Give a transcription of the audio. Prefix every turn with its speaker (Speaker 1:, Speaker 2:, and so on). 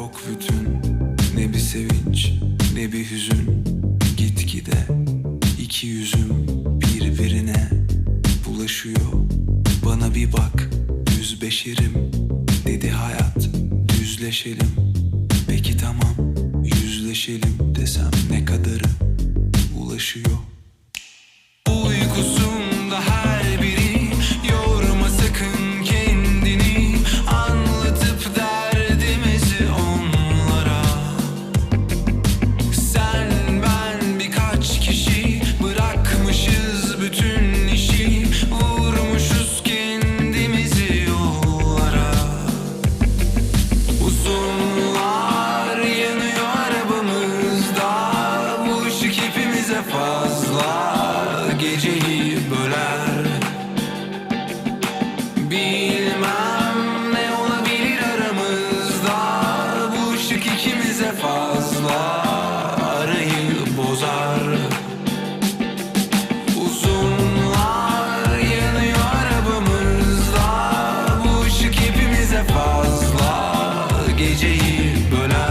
Speaker 1: yok bütün. Ne bir sevinç ne bir hüzün. Gitgide iki yüzüm birbirine bulaşıyor. Bana bir bak düz beşerim Dedi hayat. Düzleşelim Peki tamam yüzleşelim desem ne kadarı ulaşıyor yıldızlar geceyi böler. Bilmem ne olabilir aramızda Bu ışık ikimize fazla arayı bozar. Uzunlar yanıyor arabamızda Bu ışık hepimize fazla geceyi böler.